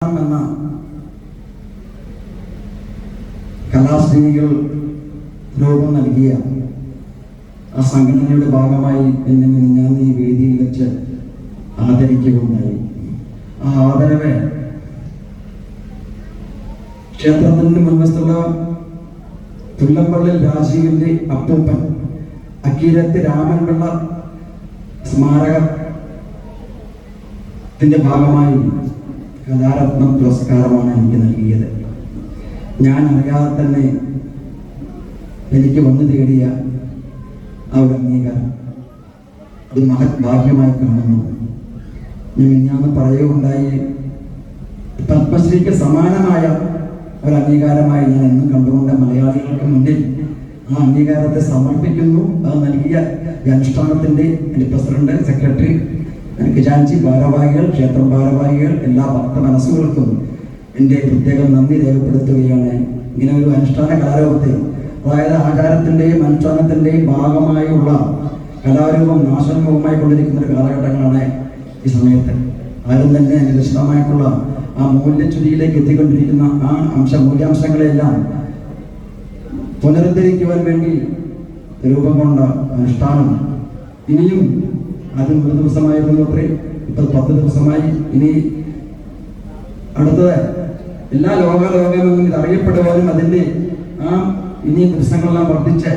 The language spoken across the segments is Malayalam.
എന്ന കലാസ്നേഹികൾ രൂപം നൽകിയ ആ സംഘടനയുടെ ഭാഗമായി എന്നെ ഞാൻ ഈ വേദിയിൽ വെച്ച് ആദരിക്കുകയുണ്ടായി. ആ ആദരവ് ക്ഷേത്രത്തിന് മുൻവശത്തുള്ള തുല്ലമ്പള്ളിൽ രാജീവിന്റെ അപ്പൂപ്പൻ അക്കീരത്ത് രാമൻപിള്ള സ്മാരകത്തിന്റെ ഭാഗമായി കലാരത്നം പുരസ്കാരമാണ് എനിക്ക് നൽകിയത്. ഞാൻ അറിയാതെ തന്നെ എനിക്ക് വന്നു തേടിയ ആ ഒരു അംഗീകാരം അത് മഹത് ഭാഗ്യമായി കാണുന്നു. ഞാൻ ഇന്നാന്ന് പറയുകയുണ്ടായി. പത്മശ്രീക്ക് സമാനമായ ഒരു അംഗീകാരമായി ഞാൻ എന്നും കണ്ടുകൊണ്ട് മലയാളികൾക്ക് മുന്നിൽ ആ അംഗീകാരത്തെ സമർപ്പിക്കുന്നു. അത് നൽകിയ ഈ അനുഷ്ഠാനത്തിന്റെ എന്റെ പ്രസിഡന്റ് സെക്രട്ടറി ഖജാൻജി ഭാരവാഹികൾ ക്ഷേത്രം ഭാരവാഹികൾ എല്ലാ ഭക്ത മനസ്സുകൾക്കും എന്റെ പ്രത്യേകം നന്ദി രേഖപ്പെടുത്തുകയാണ്. ഇങ്ങനെ ഒരു അനുഷ്ഠാന കലാരൂപത്തെ അതായത് ആചാരത്തിന്റെയും അനുഷ്ഠാനത്തിന്റെയും ഭാഗമായുള്ള കലാരൂപം നാശരൂപമായി കൊണ്ടിരിക്കുന്ന ഒരു കാലഘട്ടങ്ങളാണ് ഈ സമയത്ത്. ആരും തന്നെ നിരസിതമായിട്ടുള്ള ആ മൂല്യച്യുതിയിലേക്ക് എത്തിക്കൊണ്ടിരിക്കുന്ന ആ അംശ മൂല്യാംശങ്ങളെല്ലാം പുനരുദ്ധരിക്കുവാൻ വേണ്ടി രൂപം കൊണ്ട അനുഷ്ഠാനം. ഇനിയും ആദ്യം ഒരു ദിവസമായിരുന്നു അത്രേ. ഇപ്പൊ പത്ത് ദിവസമായി. ഇനി അടുത്തത് എല്ലാ ലോകലോകമെന്നും ഇത് അറിയപ്പെടുവാനും അതിന്റെ ആ ഇനി ദിവസങ്ങളെല്ലാം വർദ്ധിച്ച്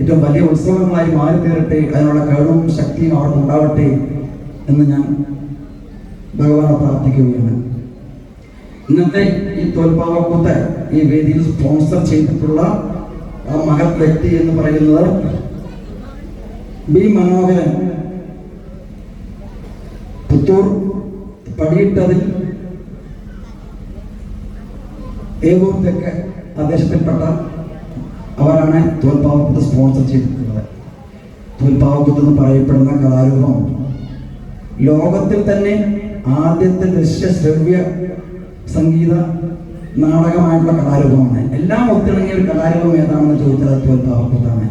ഏറ്റവും വലിയ ഉത്സവങ്ങളായി മാറി തീരട്ടെ അതിനുള്ള കഴിവും ശക്തിയും അവർക്ക് ഉണ്ടാവട്ടെ എന്ന് ഞാൻ ഭഗവാനെ പ്രാർത്ഥിക്കുകയാണ്. ഇന്നത്തെ ഈ തോൽപ്പാവക്കൂത്ത് ഈ വേദിയിൽ സ്പോൺസർ ചെയ്തിട്ടുള്ള ആ മഹത് വ്യക്തി എന്ന് പറയുന്നത് ബി മനോഹരൻ പുത്തൂർ പണിയിട്ടതിൽ ഏകവും തെക്ക് പ്രദേശത്തിൽപ്പെട്ട അവരാണ് തോൽപ്പാവക്കുത്ത് സ്പോൺസർ ചെയ്തിട്ടുള്ളത്. തോൽപ്പാവക്കുത്ത് എന്ന് പറയപ്പെടുന്ന കലാരൂപം. ലോകത്തിൽ തന്നെ ആദ്യത്തെ ദൃശ്യ ശ്രവ്യ സംഗീത നാടകമായിട്ടുള്ള കലാരൂപമാണ്. എല്ലാം ഒത്തിണങ്ങിയ ഒരു കലാരൂപം ഏതാണെന്ന് ചോദിച്ചാൽ തോൽപ്പാവക്കുത്താണ്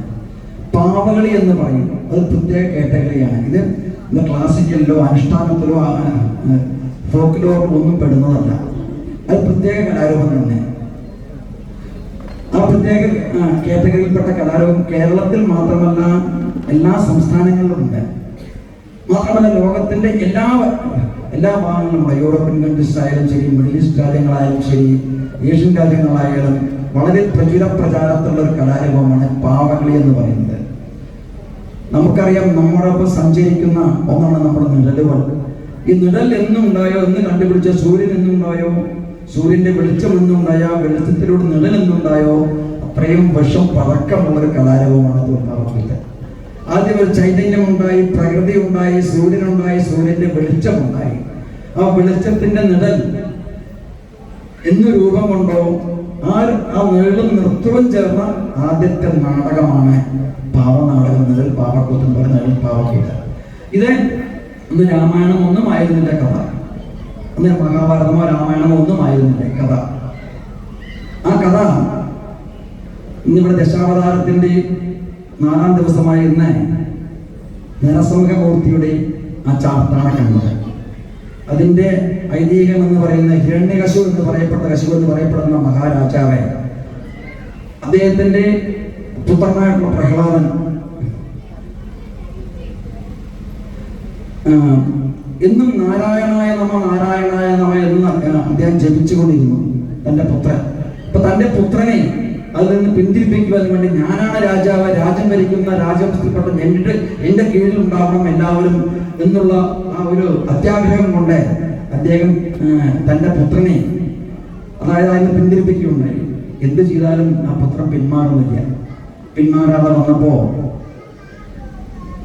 പാവകളി എന്ന് പറയും. അത് പ്രത്യേക കാറ്റഗറിയാണ് ഇത് ഇത് ക്ലാസിക്കലിലോ അനുഷ്ഠാനത്തിലോ ഫോക്കിലോറോ ഒന്നും പെടുന്നതല്ല. അത് പ്രത്യേക കലാരൂപം തന്നെ. ആ പ്രത്യേക കാറ്റഗറിയിൽപ്പെട്ട കലാരൂപം കേരളത്തിൽ മാത്രമല്ല എല്ലാ സംസ്ഥാനങ്ങളിലും ഉണ്ട്. മാത്രമല്ല ലോകത്തിന്റെ എല്ലാ എല്ലാ ഭാഗങ്ങളും യൂറോപ്യൻ കൺട്രീസ് ആയാലും ശരി മിഡിൽ ഈസ്റ്റ് രാജ്യങ്ങളായാലും ശരി ഏഷ്യൻ രാജ്യങ്ങളായാലും വളരെ പ്രചുര പ്രചാരത്തിലുള്ള ഒരു കലാരൂപമാണ് പാവകളി എന്ന് പറയുന്നത്. നമുക്കറിയാം നമ്മോടൊപ്പം സഞ്ചരിക്കുന്ന ഒന്നാണ് നമ്മുടെ നിഴലുകൾ ഈ നിഴൽ എന്നുണ്ടായോ എന്ന് കണ്ടുപിടിച്ച സൂര്യൻ എന്നുണ്ടായോ സൂര്യന്റെ വെളിച്ചം എന്നുണ്ടായോ വെളിച്ചത്തിലൂടെ നിഴൽ എന്നുണ്ടായോ അത്രയും വിഷം പഴക്കമുള്ള ഒരു കലാരൂപമാണ് ഉണ്ടാവുന്നത് ആദ്യം ഒരു ചൈതന്യം ഉണ്ടായി പ്രകൃതി ഉണ്ടായി സൂര്യനുണ്ടായി സൂര്യന്റെ വെളിച്ചം ഉണ്ടായി. ആ വെളിച്ചത്തിന്റെ നിഴൽ എന്ന് രൂപം കൊണ്ടോ ആ ആ നിഴലും നൃത്തവും ചേർന്ന ആദ്യത്തെ നാടകമാണ് പാവനാടകം മുതൽ പാവക്കൂത്തും പോലെ നിഴൽ പാവക്കീട്ട് ഇത് ഒന്ന് രാമായണം ഒന്നും ആയിരുന്നില്ല കഥ. അന്ന് മഹാഭാരതമോ രാമായണമോ ഒന്നും ആയിരുന്നില്ല കഥ. ആ കഥ ഇന്നിവിടെ ദശാവതാരത്തിന്റെ നാലാം ദിവസമായ ഇന്ന് നരസിംഹമൂർത്തിയുടെ ആ ചാർത്താണ് കണ്ടത്. അതിന്റെ ഐതിഹ്യം എന്ന് പറയുന്ന ഹിരണ്യകശു എന്ന് പറയപ്പെട്ട കശു എന്ന് പറയപ്പെടുന്ന മഹാരാജാവ് അദ്ദേഹത്തിന്റെ പുത്രനായിട്ടുള്ള പ്രഹ്ലാദൻ. എന്നും നാരായണായ നമ നാരായണായ നമ എന്ന് അദ്ദേഹം ജപിച്ചുകൊണ്ടിരുന്നു തന്റെ പുത്രൻ. അപ്പൊ തന്റെ പുത്രനെ അതിൽ നിന്ന് പിന്തിരിപ്പിക്കുവാൻ വേണ്ടി ഞാനാണ് രാജാവ് രാജ്യം ഭരിക്കുന്ന രാജവസ്തുപ്പെട്ട എന്റെ എന്റെ കീഴിൽ ഉണ്ടാവണം എല്ലാവരും എന്നുള്ള ആ ഒരു അത്യാഗ്രഹം കൊണ്ട് അദ്ദേഹം തന്റെ പുത്രനെ അതായത് അതിനെ പിന്തിരിപ്പിക്കുകയുണ്ടായി. എന്ത് ചെയ്താലും ആ പുത്രം പിന്മാറുന്നില്ല. പിന്മാറാതെ വന്നപ്പോ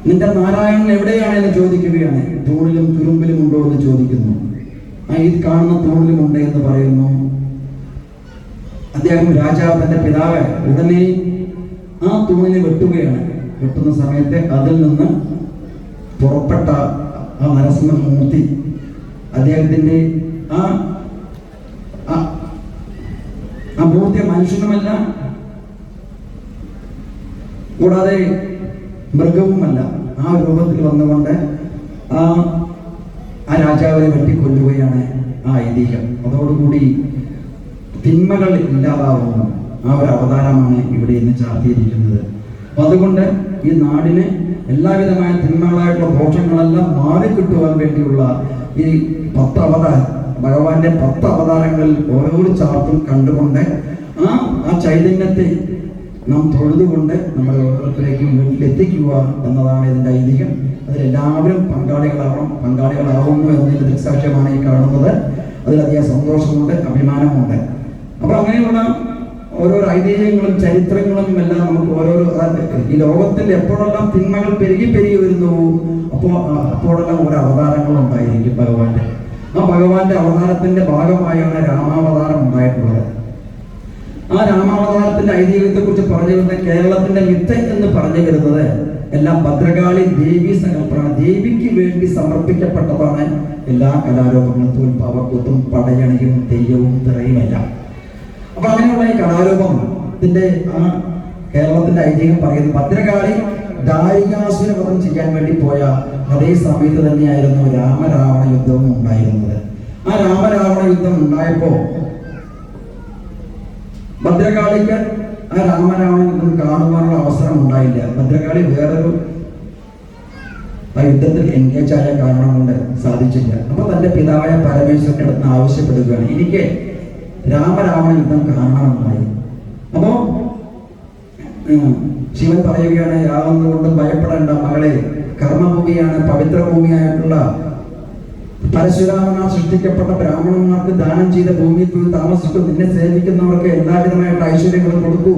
നിന്റെ നാരായണൻ എവിടെയാണ്? എന്ന് ചോദിക്കുകയാണ്. തൂണിലും തുരുമ്പിലും ഉണ്ടോ? എന്ന് ചോദിക്കുന്നു. ആ ഈ കാണുന്ന തൂണിലും ഉണ്ട് എന്ന് പറയുന്നു. അദ്ദേഹം രാജാവ് തന്റെ പിതാവ് ഉടനെ ആ തൂണിനെ വെട്ടുകയാണ്. വെട്ടുന്ന സമയത്ത് അതിൽ നിന്ന് പുറപ്പെട്ട ആ നരസിംഹമൂർത്തി അദ്ദേഹത്തിന്റെ ആ ആ- മൂർത്തി മനുഷ്യനുമല്ല കൂടാതെ മൃഗവുമല്ല. ആ രൂപത്തിൽ വന്നുകൊണ്ട് ആ ആ രാജാവിനെ വെട്ടിക്കൊല്ലുകയാണ് ആ ഐതിഹ്യം. അതോടുകൂടി തിന്മകൾ ഇല്ലാതാവുന്നു. ആ ഒരു അവതാരമാണ് ഇവിടെ ഇന്ന് ചാർത്തിയിരിക്കുന്നത്. അപ്പൊ അതുകൊണ്ട് ഈ നാടിന് എല്ലാവിധമായ തിന്മകളായിട്ടുള്ള ദോഷങ്ങളെല്ലാം മാറിക്കിട്ടുവാൻ വേണ്ടിയുള്ള ഈ പത്ത് അവതാരം ഭഗവാന്റെ പത്ത് അവതാരങ്ങളിൽ ഓരോ ചാർത്തും കണ്ടുകൊണ്ട് ആ ആ ചൈതന്യത്തെ നാം തൊഴുതുകൊണ്ട് നമ്മൾ ലോകത്തിലേക്ക് മുന്നിലെത്തിക്കുക എന്നതാണ് ഇതിന്റെ ഐതിഹ്യം. അതിലെല്ലാവരും പങ്കാളികളാവണം പങ്കാളികളാവുന്നു എന്നതിന്റെ ദൃക്സാക്ഷ്യമാണ് ഈ കാണുന്നത്. അതിലധികം സന്തോഷമുണ്ട് അഭിമാനമുണ്ട്. അപ്പൊ അങ്ങനെയുള്ള ഓരോരോ ഐതിഹ്യങ്ങളും ചരിത്രങ്ങളും എല്ലാം നമുക്ക് ഓരോരോ ഈ ലോകത്തിൽ എപ്പോഴെല്ലാം തിന്മകൾ പെരുകി പെരുകി വരുന്നു അപ്പോൾ അപ്പോഴെല്ലാം ഓരോ അവതാരങ്ങൾ ഉണ്ടായിരിക്കും ഭഗവാന്റെ. ആ ഭഗവാന്റെ അവതാരത്തിന്റെ ഭാഗമായാണ് രാമാവതാരം ഉണ്ടായിട്ടുള്ളത്. ആ രാമാവതാരത്തിന്റെ ഐതിഹ്യത്തെ കുറിച്ച് പറഞ്ഞു വരുന്ന കേരളത്തിന്റെ മിത്ത് എന്ന് പറഞ്ഞു വരുന്നത് എല്ലാം ഭദ്രകാളി ദേവി സങ്കല്പമാണ്. ദേവിക്ക് വേണ്ടി സമർപ്പിക്കപ്പെട്ടതാണ് എല്ലാ കലാരൂപങ്ങളും തോൽപ്പാവക്കൂത്തും പടയണിയും തെയ്യവും തിറയും എല്ലാം. അപ്പൊ അങ്ങനെയുള്ള ഈ കലാരൂപത്തിന്റെ ആ കേരളത്തിന്റെ ഐതിഹ്യം പറയുന്നത് ഭദ്രകാളി ദാരികാസുര വധം ചെയ്യാൻ വേണ്ടി പോയ അതേ സമയത്ത് തന്നെയായിരുന്നു രാമരാവണ യുദ്ധവും ഉണ്ടായിരുന്നത്. ആ രാമരാവണ യുദ്ധം ഉണ്ടായപ്പോ ഭദ്രകാളിക്ക് ആ രാമരാവണ യുദ്ധം കാണുവാനുള്ള അവസരം ഉണ്ടായില്ല. ഭദ്രകാളി വേറൊരു ആ യുദ്ധത്തിൽ എൻഗേജ് ആയ കാരണം കൊണ്ട് സാധിച്ചില്ല. അപ്പൊ തന്റെ പിതാവായ പരമേശ്വരന്റെ അടുത്ത് ആവശ്യപ്പെടുകയാണ്. എനിക്ക് രാമരാവണ യുദ്ധം കാണണമെന്നായി അപ്പോ ശിവൻ പറയുകയാണ് യാതൊന്നുകൊണ്ടും ഭയപ്പെടേണ്ട മകളെ കർമ്മഭൂമിയാണ് പവിത്രഭൂമിയായിട്ടുള്ള പരശുരാമനാൽ സൃഷ്ടിക്കപ്പെട്ട ബ്രാഹ്മണന്മാർക്ക് ദാനം ചെയ്ത ഭൂമിയിൽ പോയി താമസിക്കും നിന്നെ സേവിക്കുന്നവർക്ക് എല്ലാവിധമായിട്ട് ഐശ്വര്യങ്ങളും കൊടുക്കൂ.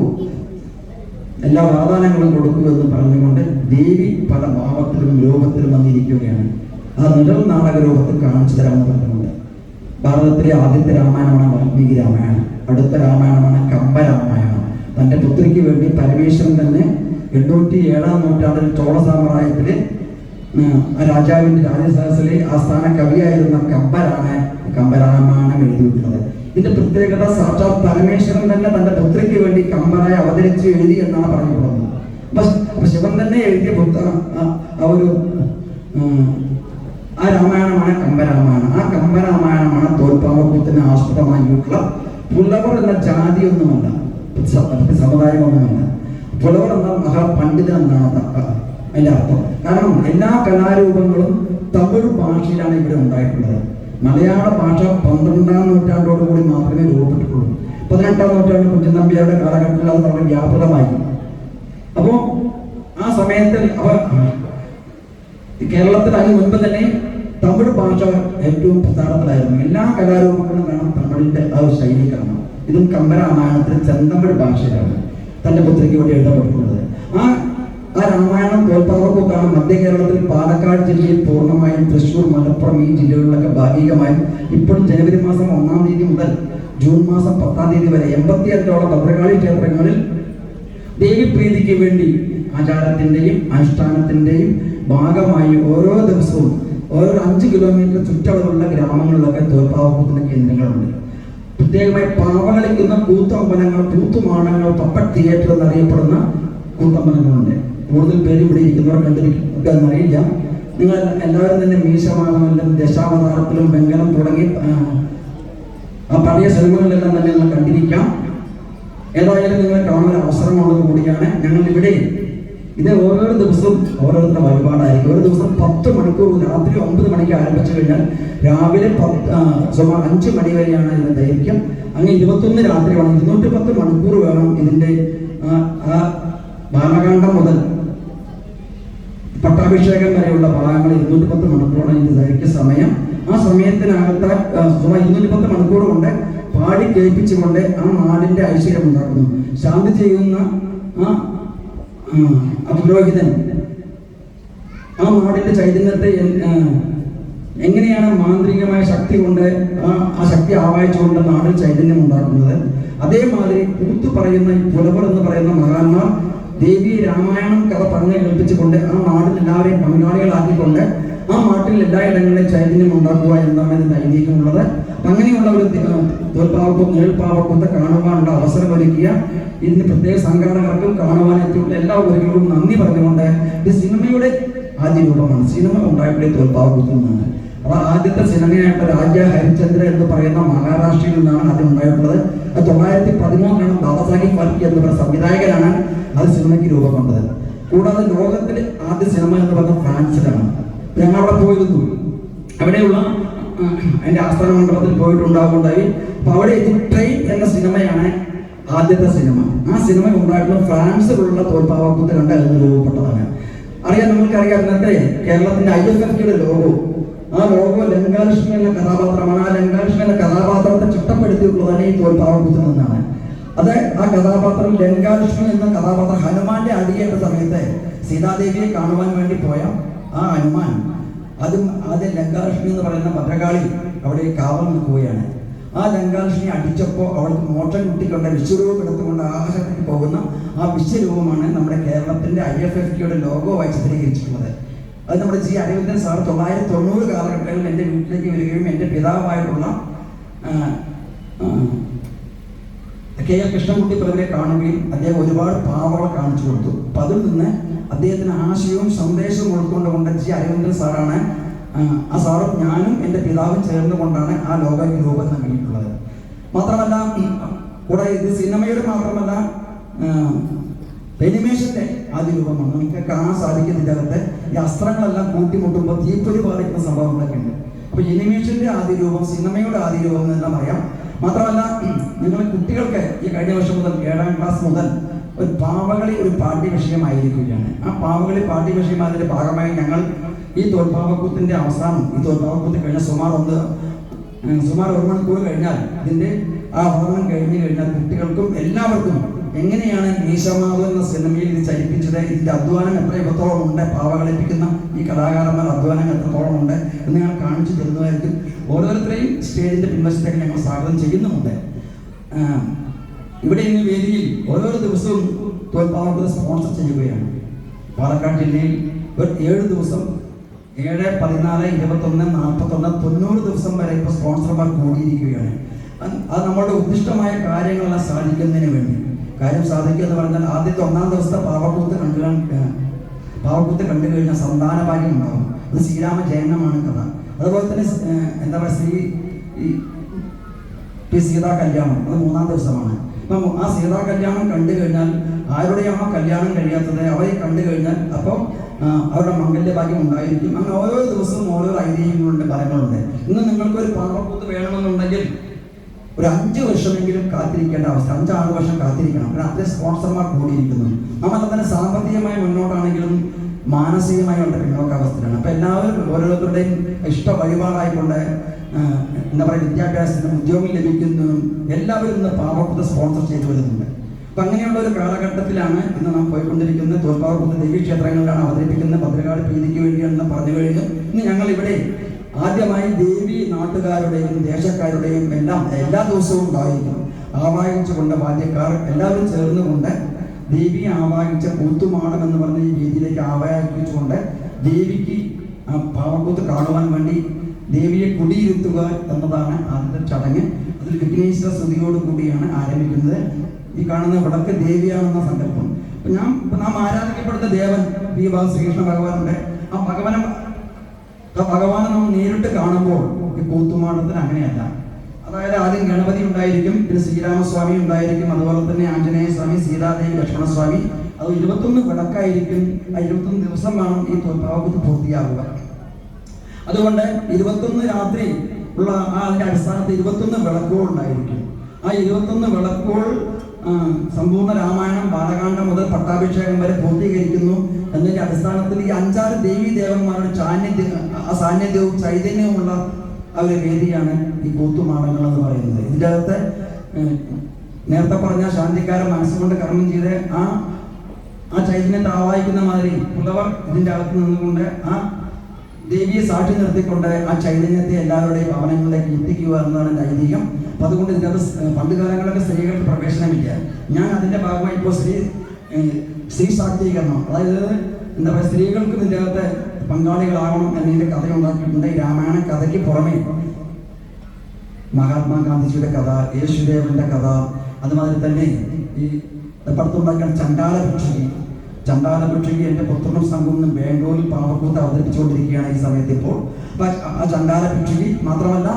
എല്ലാ വാദാനങ്ങളും കൊടുക്കൂ എന്ന് പറഞ്ഞുകൊണ്ട് ദേവി പല ഭാവത്തിലും രൂപത്തിലും വന്നിരിക്കുകയാണ്. അത് നിഴൽ നാടക രൂപത്തിൽ കാണിച്ചു തരാമെന്ന് പറഞ്ഞുകൊണ്ട് ഭാരതത്തിലെ ആദ്യത്തെ രാമായണമാണ് വാൽമീകി രാമായണം. അടുത്ത രാമായണമാണ് കമ്പരാമായണം തന്റെ പുത്രിക്ക് വേണ്ടി പരമേശ്വരൻ തന്നെ എണ്ണൂറ്റി ഏഴാം നൂറ്റാണ്ടിൽ ചോള സാമ്രാജ്യത്തിൽ രാജാവിന്റെ രാജസഹസിലെ ആസ്ഥാന കവിയായിരുന്ന കമ്പരാണ് കമ്പരാമായണം എഴുതിയിട്ടുള്ളത്. ഇതിന്റെ പ്രത്യേകത സാക്ഷാത് പരമേശ്വരൻ തന്നെ തന്റെ പുത്രിക്ക് വേണ്ടി കമ്പനായി അവതരിച്ച് എഴുതി എന്നാണ് പറയപ്പെടുന്നത് അപ്പൊ ശിവൻ തന്നെ എഴുതിയ ആ ഒരു ആ രാമായണമാണ് കമ്പരാമായണം. ആ കമ്പരാമായണമാണ് തോൽപ്പാവക്കൂത്തിന് ആസ്പദമായിട്ടുള്ള പുലവർ എന്ന ജാതിയൊന്നുമല്ല സമുദായം സമുദായമൊന്നുമല്ല പുലവർ എന്ന മഹാപണ്ഡിതൻ എന്നാണ് അത് അതിന്റെ അർത്ഥം. കാരണം എല്ലാ കലാരൂപങ്ങളും തമിഴ് ഭാഷയിലാണ് ഇവിടെ ഉണ്ടായിട്ടുള്ളത്. മലയാള ഭാഷ പന്ത്രണ്ടാം നൂറ്റാണ്ടോടുകൂടി മാത്രമേ രൂപപ്പെട്ടിട്ടുള്ളൂ. പതിനെട്ടാം നൂറ്റാണ്ട് കുഞ്ചൻനമ്പ്യാരുടെ കാലഘട്ടത്തിൽ അത് വളരെ വ്യാപൃതമായി. അപ്പോ ആ സമയത്ത് അവർ കേരളത്തിൽ അതിന് മുൻപ് തന്നെ തമിഴ് ഭാഷ ഏറ്റവും പ്രധാനത്തിലായിരുന്നു. എല്ലാ കലാരൂപങ്ങളും കാണാം തമിഴിന്റെ ആ ഒരു ശൈലി കാണാം ഇതും കമ്പരാമായണത്തിൽ ചെന്തമിഴ് ഭാഷയിലാണ് തന്റെ പുത്രിക്ക് വേണ്ടി എഴുതപ്പെട്ടിട്ടുള്ളത് ആ ആ രാമായണം തോൽപ്പാവക്കൂത്താണ് മധ്യ കേരളത്തിൽ പാലക്കാട് ജില്ലയിൽ പൂർണമായും തൃശ്ശൂർ മലപ്പുറം ഈ ജില്ലകളിലൊക്കെ ഭാഗികമായും ഇപ്പോഴും ജനുവരി മാസം ഒന്നാം തീയതി മുതൽ ജൂൺ മാസം പത്താം തീയതി വരെ എൺപത്തി എട്ടോളം ഭദ്രകാളി ക്ഷേത്രങ്ങളിൽ ദേവിപ്രീതിക്ക് വേണ്ടി ആചാരത്തിന്റെയും അനുഷ്ഠാനത്തിന്റെയും ഭാഗമായി ഓരോ ദിവസവും ഓരോ അഞ്ച് കിലോമീറ്റർ ചുറ്റളവുള്ള ഗ്രാമങ്ങളിലൊക്കെ തോൽപ്പാവക്കൂത്തിന്റെ കേന്ദ്രങ്ങളുണ്ട്. പ്രത്യേകമായി പാവകളിക്കുന്ന കൂത്തമ്പലങ്ങൾ കൂത്തുമാണങ്ങൾ പപ്പറ്റ് തിയേറ്റർ എന്നറിയപ്പെടുന്ന കൂത്തമ്പലങ്ങളുണ്ട്. കൂടുതൽ പേര് ഇവിടെ ഇരിക്കുന്നവർ കണ്ടിരിക്കുക എന്നറിയില്ല നിങ്ങൾ എല്ലാവരും തന്നെ മീശമാണെങ്കിലും ദശാവതാരത്തിലും വെങ്കലം തുടങ്ങി ആ, പഴയ സിനിമകളിലെല്ലാം തന്നെ നിങ്ങൾ കണ്ടിരിക്കാം. ഏതായാലും നിങ്ങൾ കാണുന്ന ഒരു അവസരമുള്ളത് കൂടിയാണ്. ഞങ്ങൾ ഇവിടെ ഇത് ഓരോ ദിവസവും ഓരോരുത്തരുടെ വഴിപാടായിരിക്കും. ഒരു ദിവസം പത്ത് മണിക്കൂർ രാത്രി ഒമ്പത് മണിക്ക് ആരംഭിച്ചു കഴിഞ്ഞാൽ രാവിലെ പത്ത് സുമാർ അഞ്ച് മണി വരെയാണ് ഇതിന്റെ ദൈർഘ്യം. അങ്ങനെ ഇരുപത്തൊന്ന് രാത്രിയാണ്. ഇരുന്നൂറ്റി പത്ത് മണിക്കൂർ വേണം ഇതിന്റെ ആ, മുതൽ. പട്ടാഭിഷേകം വരെയുള്ള ഭാഗങ്ങൾ ഇരുന്നൂറ്റി പത്ത് മണിക്കൂറാണ് ഇതിന്റെ ദൈർഘ്യ സമയം. ആ സമയത്തിനകത്ത് ഇരുന്നൂറ്റി പത്ത് മണിക്കൂർ കൊണ്ട് പാടി കേൾപ്പിച്ചുകൊണ്ട് ആ നാടിന്റെ ഐശ്വര്യം ഉണ്ടാക്കുന്നു. ശാന്തി ചെയ്യുന്ന ആ പുരോഹിതൻ ആ നാടിന്റെ ചൈതന്യത്തെ എങ്ങനെയാണ് മാന്ത്രികമായ ശക്തി കൊണ്ട് ആ ആ ശക്തി ആവാഹിച്ചുകൊണ്ട് നാടിൽ ചൈതന്യം ഉണ്ടാക്കുന്നത്? അതേമാതിരി കൂത്തു പറയുന്ന പുലവർ എന്ന് പറയുന്ന മഹാന്മാർ ദേവി രാമായണം കഥ പറഞ്ഞു കേൾപ്പിച്ചുകൊണ്ട് ആ നാടിൽ എല്ലാവരെയും പങ്കാളികളാക്കിക്കൊണ്ട് ആ നാട്ടിൽ എല്ലായിടങ്ങളിലും ചൈതന്യം ഉണ്ടാക്കുക എന്നാണ് ഇതിന്റെ ഐതിഹ്യമുള്ളത്. അങ്ങനെയുള്ള ഒരു തോൽപ്പാവക്കും നേൽപ്പാവക്കത്തെ കാണുവാനുള്ള അവസരം ഒരുക്കിയ ഇതിന് പ്രത്യേക സംഘാടകർക്കും കാണുവാനെത്തിയുള്ള എല്ലാ എല്ലാവർക്കും നന്ദി പറഞ്ഞുകൊണ്ട് ഇത് സിനിമയുടെ ആദ്യ രൂപമാണ് സിനിമ ഉണ്ടായിട്ടുള്ള തോൽപ്പാവക്കുത്തു എന്നാണ് അപ്പൊ ആദ്യത്തെ സിനിമയായിട്ട് രാജ ഹരിചന്ദ്ര എന്ന് പറയുന്ന മഹാരാഷ്ട്രയിൽ നിന്നാണ് ആദ്യം ഉണ്ടായിട്ടുള്ളത്. തൊള്ളായിരത്തി പതിമൂന്നിലാണ് ദാദാസാഹിബ് ഫാൽക്കി എന്ന് പറയുന്ന സംവിധായകനാണ് അത് സിനിമയ്ക്ക് രൂപം കൊണ്ടത്. കൂടാതെ ലോകത്തിലെ ആദ്യ സിനിമ എന്ന് പറയുന്നത് ഫ്രാൻസിലാണ്. ഞങ്ങൾ അവിടെ പോയിരുന്നു. അവിടെയുള്ള എന്റെ ആസ്ഥാന മണ്ഡലത്തിൽ പോയിട്ടുണ്ടാകുണ്ടായി അപ്പൊ അവിടെ ട്രെയിൻ എന്ന സിനിമയാണ് ആദ്യത്തെ സിനിമ. ആ സിനിമ ഉണ്ടായിട്ടുള്ള ഫ്രാൻസിലുള്ള തോൽപ്പാവക്കുത്ത് കണ്ട എന്ന് രൂപപ്പെട്ടതാണ്. അറിയാം നമുക്കറിയാം ഇന്നത്തെ കേരളത്തിന്റെ ഐ എഫ് എഫ് ലോഗോ ആ ലോകം ലങ്കാലക്ഷ്മി എന്ന കഥാപാത്രമാണ് ആ ലങ്കാലക്ഷ്മി എന്ന കഥാപാത്രത്തെ ചിട്ടപ്പെടുത്തിയിട്ടുള്ളതാണ് ഈ തോൽപ്പാവക്കുത്തിൽ നിന്നാണ് അത് ആ കഥാപാത്രം ലങ്കാലക്ഷ്മി എന്ന കഥാപാത്രം ഹനുമാന്റെ അടിയേണ്ട സമയത്ത് സീതാദേവിയെ കാണുവാൻ വേണ്ടി പോയ ആ ഹനുമാൻ. അതും ആദ്യം ലങ്കാലക്ഷ്മി എന്ന് പറയുന്ന ഭദ്രകാളി അവിടെ കാവൽ നിൽക്കുകയാണ്. ആ ലങ്കാലക്ഷ്മി അടിച്ചപ്പോൾ അവൾക്ക് മോട്ടം കുട്ടിക്കൊണ്ട് വിശ്വരൂപം എടുത്തുകൊണ്ട് ആകാശത്തേക്ക് പോകുന്ന ആ വിശ്വരൂപമാണ് നമ്മുടെ കേരളത്തിന്റെ ഐ എഫ് എഫ് ടിയുടെ ലോഗോവായി ചിത്രീകരിച്ചിട്ടുള്ളത്. അത് നമ്മുടെ ജി അരവിന്ദൻ സാർ തൊള്ളായിരത്തി തൊണ്ണൂറ് കാലഘട്ടങ്ങളിൽ എന്റെ വീട്ടിലേക്ക് വരികയും എന്റെ പിതാവായിട്ടുള്ള കെ എൽ കൃഷ്ണൻകുട്ടി പ്രതിനെ കാണുകയും അദ്ദേഹം ഒരുപാട് പാവകളെ കാണിച്ചു കൊടുത്തു. അപ്പൊ അതിൽ നിന്ന് അദ്ദേഹത്തിന് ആശയവും സന്ദേശവും ഉൾക്കൊണ്ടുകൊണ്ട് ജി അരവിന്ദൻ സാറാണ് ആ, സാറും ഞാനും എന്റെ പിതാവും ചേർന്നുകൊണ്ടാണ് ആ ലോക രൂപം നൽകിയിട്ടുള്ളത് മാത്രമല്ല കൂടെ ഇത് സിനിമയുടെ മാത്രമല്ല പെനിമേഷന്റെ ആദ്യ രൂപമാണ്. നമുക്ക് കാണാൻ സാധിക്കുന്ന ഇതിനകത്ത് ഈ അസ്ത്രങ്ങളെല്ലാം കൂട്ടിമുട്ടുമ്പോൾ തീപ്പൊരി പാലിക്കുന്ന സംഭവങ്ങളൊക്കെ ഉണ്ട്. അപ്പൊ എനിമേഷന്റെ ആദ്യ രൂപം സിനിമയുടെ ആദ്യ രൂപം എന്നെല്ലാം പറയാം. മാത്രമല്ല നിങ്ങൾ കുട്ടികൾക്ക് ഈ കഴിഞ്ഞ വർഷം മുതൽ ഏഴാം ക്ലാസ് മുതൽ ഒരു പാവകളി ഒരു പാഠ്യ വിഷയമായിരിക്കുകയാണ്. ആ പാവകളി പാഠ്യ അതിന്റെ ഭാഗമായി ഞങ്ങൾ ഈ തോൽപ്പാവക്കൂത്തിന്റെ അവസാനം ഈ തോൽപ്പാവക്കൂത്ത് കഴിഞ്ഞ സുമാർ ഒന്ന് സുമാർ ഒരു മണിക്കൂർ കഴിഞ്ഞാൽ ഇതിന്റെ ആ ഓർമ്മം കഴിഞ്ഞു കഴിഞ്ഞാൽ കുട്ടികൾക്കും എല്ലാവർക്കും എങ്ങനെയാണ് മീശമാവ് എന്ന സിനിമയിൽ ഇത് ചലിപ്പിച്ചത്? ഇതിന്റെ അധ്വാനം എത്ര എത്രത്തോളം ഉണ്ട്? പാവകളിപ്പിക്കുന്ന ഈ കലാകാരന്മാർ അധ്വാനം എത്രത്തോളം ഉണ്ട് എന്ന് ഞാൻ കാണിച്ചു തരുന്നതായിരിക്കും. ഓരോരുത്തരെയും സ്റ്റേജിന്റെ പിൻവശത്തേക്ക് ഞങ്ങൾ സ്വാഗതം ചെയ്യുന്നുമുണ്ട്. ഇവിടെ ഇന്ന് വേദിയിൽ ഓരോ ദിവസവും തോൽപ്പാവക്കുത സ്പോൺസർ ചെയ്യുകയാണ്. പാലക്കാട് ജില്ലയിൽ ഒരു ഏഴ് ദിവസം ഏഴ് പതിനാല് ഇരുപത്തൊന്ന് നാൽപ്പത്തൊന്ന് തൊണ്ണൂറ് ദിവസം വരെ ഇപ്പോൾ സ്പോൺസർമാർ കൂടിയിരിക്കുകയാണ്. അത് നമ്മുടെ ഉദ്ദിഷ്ടമായ കാര്യങ്ങളെല്ലാം സാധിക്കുന്നതിന് വേണ്ടി. കാര്യം സാധിക്കുക എന്ന് പറഞ്ഞാൽ ആദ്യത്തെ ഒന്നാം ദിവസത്തെ പാവക്കൂത്ത് കണ്ടു പാവക്കൂത്ത് കണ്ടു കഴിഞ്ഞാൽ സന്താന ഭാഗ്യം ഉണ്ടാവും. അത് ശ്രീരാമ ജയനമാണ് കഥ. അതുപോലെ തന്നെ എന്താ പറയുക ശ്രീ ഈ സീതാ കല്യാണം അത് മൂന്നാം ദിവസമാണ്. അപ്പം ആ സീതാ കല്യാണം കണ്ടു കഴിഞ്ഞാൽ ആരുടെയാണോ കല്യാണം കഴിയാത്തത് അവരെ കണ്ടു കഴിഞ്ഞാൽ അപ്പം അവരുടെ മംഗല്യ ഭാഗ്യം ഉണ്ടായിരിക്കും. അങ്ങനെ ഓരോ ദിവസവും ഓരോ ഐതിഹ്യങ്ങളുണ്ട് ഫലങ്ങളുണ്ട്. ഇന്ന് നിങ്ങൾക്ക് ഒരു പാവക്കൂത്ത് വേണമെന്നുണ്ടെങ്കിൽ ഒരു അഞ്ച് വർഷമെങ്കിലും കാത്തിരിക്കേണ്ട അവസ്ഥ അഞ്ചാറ് വർഷം കാത്തിരിക്കണം. കാരണം അത്രയും സ്പോൺസർമാർ കൂടിയിരിക്കുന്നു. നമ്മൾ തന്നെ സാമ്പത്തികമായി മുന്നോട്ടാണെങ്കിലും മാനസികമായി വളരെ പിന്നോക്കാവസ്ഥയിലാണ് അപ്പൊ എല്ലാവരും ഓരോരുത്തരുടെയും ഇഷ്ട വഴിപാടായിക്കൊണ്ട് എന്താ പറയുക വിദ്യാഭ്യാസത്തിനും ഉദ്യോഗം ലഭിക്കുന്നതും എല്ലാവരും ഇന്ന് പാവപ്പെട്ട സ്പോൺസർ ചെയ്തു വരുന്നുണ്ട്. അപ്പൊ അങ്ങനെയുള്ള ഒരു കാലഘട്ടത്തിലാണ് ഇന്ന് നാം പോയിക്കൊണ്ടിരിക്കുന്നത്. തോൽപ്പാവക്കുന്ന് ദേവീക്ഷേത്രങ്ങളിലാണ് അവതരിപ്പിക്കുന്നത്. ഭദ്രകാളി പ്രീതിക്ക് വേണ്ടിയാണെന്ന് പറഞ്ഞു കഴിഞ്ഞു. ഇന്ന് ഞങ്ങൾ ഇവിടെ ആദ്യമായി ദേവി നാട്ടുകാരുടെയും ദേശക്കാരുടെയും എല്ലാം എല്ലാ ദിവസവും ഉണ്ടായിരിക്കും ആവാഹിച്ചുകൊണ്ട് ബാല്യക്കാർ എല്ലാവരും ചേർന്നുകൊണ്ട് ദേവി ആവാഹിച്ച കൂത്തുമാടം എന്ന് പറഞ്ഞ ഈ വേദിയിലേക്ക് ആവാഹിച്ചുകൊണ്ട് ദേവിക്ക് പാവക്കൂത്ത് കാണുവാൻ വേണ്ടി ദേവിയെ കുടിയിരുത്തുക എന്നതാണ് ആദ്യത്തെ ചടങ്ങ്. അതിൽ വിഘ്നേശ്വര സ്തുതിയോട് കൂടിയാണ് ആരംഭിക്കുന്നത്. ഈ കാണുന്ന വിളക്ക് ദേവിയാണെന്ന സങ്കല്പം. ഞാൻ നാം ആരാധിക്കപ്പെടുന്ന ദേവൻ പി ബാ ശ്രീകൃഷ്ണ ഭഗവാനുണ്ട്. ആ ഭഗവാനെ ഭഗവാനെ നമ്മൾ നേരിട്ട് കാണുമ്പോൾ ഈ കൂത്തുമാടത്തിന് അങ്ങനെയല്ല. അതായത് ആദ്യം ഗണപതി ഉണ്ടായിരിക്കും പിന്നെ ശ്രീരാമസ്വാമി ഉണ്ടായിരിക്കും അതുപോലെ തന്നെ ആഞ്ജനേയ സ്വാമി സീതാദേവി ലക്ഷ്മണസ്വാമി. അത് ഇരുപത്തൊന്ന് വിളക്കായിരിക്കും. ആ ഇരുപത്തൊന്ന് ദിവസം വേണം ഈ തോൽപ്പാവക്കുത്ത് പൂർത്തിയാവുക. അതുകൊണ്ട് ഇരുപത്തൊന്ന് രാത്രി ഉള്ള ആ അതിന്റെ അടിസ്ഥാനത്തിൽ ഇരുപത്തൊന്ന് വിളക്കുകൾ ഉണ്ടായിരിക്കും. ആ ഇരുപത്തൊന്ന് വിളക്കുകൾ സമ്പൂർണ രാമായണം ബാലകാന്ഡം മുതൽ പട്ടാഭിഷേകം വരെ പൂർത്തീകരിക്കുന്നു. എന്നതിന്റെ അടിസ്ഥാനത്തിൽ ഈ അഞ്ചാറ് ദേവി ദേവന്മാരുടെ സാന്നിധ്യം ആ സാന്നിധ്യവും ചൈതന്യവുമുള്ള ഒരു വേദിയാണ് ഈ കൂത്തുമാടങ്ങൾ എന്ന് പറയുന്നത്. ഇതിന്റെ അകത്ത് നേരത്തെ പറഞ്ഞ ശാന്തിക്കാരൻ മനസ്സുകൊണ്ട് കർമ്മം ചെയ്ത് ആ ആ ചൈതന്യത്തെ ആവാഹിക്കുന്ന മാതിരി ഉള്ളവർ ഇതിന്റെ അകത്ത് നിന്നുകൊണ്ട് ആ ദേവിയെ സാക്ഷി നിർത്തിക്കൊണ്ട് ആ ചൈതന്യത്തെ എല്ലാവരുടെയും ഭവനങ്ങളിലേക്ക് എത്തിക്കുക എന്നതാണ് എന്റെ ഐതിഹ്യം. അപ്പം അതുകൊണ്ട് ഇതിനകത്ത് അകത്ത് കാലങ്ങളിലൊക്കെ സ്ത്രീകൾക്ക് പ്രവേശനമില്ല. ഞാൻ അതിന്റെ ഭാഗമായി ഇപ്പോൾ സ്ത്രീ സ്ത്രീ ശാക്തീകരണം. അതായത് എന്താ പറയുക സ്ത്രീകൾക്കും ഇതിന്റെ അകത്ത് പങ്കാളികളാകണം കഥ ഉണ്ടാക്കിയിട്ടുണ്ട് ഈ രാമായണ കഥയ്ക്ക് പുറമെ മഹാത്മാഗാന്ധിജിയുടെ കഥ യേശുദേവന്റെ കഥ അതുമാതിരി തന്നെ ഈ പടത്തുണ്ടാക്കിയ ചണ്ടാല ഭിക്ഷുകി ചണ്ടാല ഭിക്ഷുകി എന്റെ പുത്രനും സംഘവും ബാംഗ്ലൂരിൽ പാവക്കൂത്ത് അവതരിപ്പിച്ചുകൊണ്ടിരിക്കുകയാണ് ഈ സമയത്ത് ഇപ്പോൾ. ആ- ചണ്ടാല ഭിക്ഷുകി മാത്രമല്ല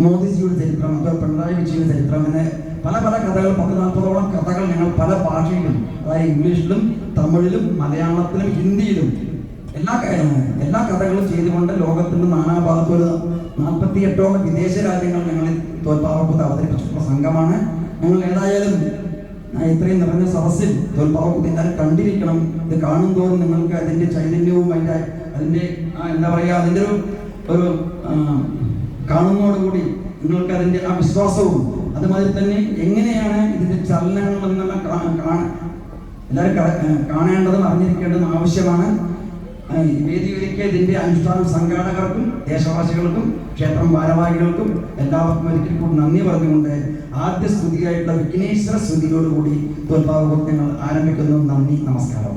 മോദിജിയുടെ ചരിത്രം അത് പിണറായി വിജയന്റെ ചരിത്രം അങ്ങനെ പല പല കഥകൾ പത്ത് നാൽപ്പതോളം കഥകൾ ഞങ്ങൾ പല ഭാഷയിലും അതായത് ഇംഗ്ലീഷിലും തമിഴിലും മലയാളത്തിലും ഹിന്ദിയിലും എല്ലാ കാര്യങ്ങളും എല്ലാ കഥകളും ചെയ്തുകൊണ്ട് ലോകത്തിന്റെ നാനാഭാഗത്ത് ഒരു നാൽപ്പത്തി എട്ടോളം വിദേശ രാജ്യങ്ങൾ ഞങ്ങൾ തോൽപ്പാവക്കൂത്ത് അവതരിപ്പിച്ചിട്ടുള്ള സംഘമാണ്. ഞങ്ങൾ ഏതായാലും ഇത്രയും നിറഞ്ഞ സദസ്സിൽ തോൽപ്പാവക്കൂത്ത് എല്ലാവരും കണ്ടിരിക്കണം. ഇത് കാണുന്തോറും നിങ്ങൾക്ക് അതിന്റെ ചൈതന്യവും അതിന്റെ അതിന്റെ എന്താ പറയുക അതിന്റെ ഒരു ഒരു കാണുന്നതോടുകൂടി നിങ്ങൾക്ക് അതിന്റെ ആ വിശ്വാസവും അതുമാതിരി തന്നെ എങ്ങനെയാണ് ഇതിന്റെ ചലനങ്ങൾ എന്നുള്ള എല്ലാവരും കാണേണ്ടതും അറിഞ്ഞിരിക്കേണ്ടതും ആവശ്യമാണ്. വേദിയിലേക്ക് ഇതിന്റെ അനുഷ്ഠാന സംഘാടകർക്കും ദേശവാസികൾക്കും ക്ഷേത്രം ഭാരവാഹികൾക്കും എല്ലാവർക്കും ഒരിക്കൽ കൂടി നന്ദി പറഞ്ഞുകൊണ്ട് ആദ്യ സ്തുതിയായിട്ടുള്ള വിഘ്നേശ്വര സ്തുതിയോടുകൂടി തോൽപ്പാവ ആരംഭിക്കുന്നു നന്ദി നമസ്കാരം.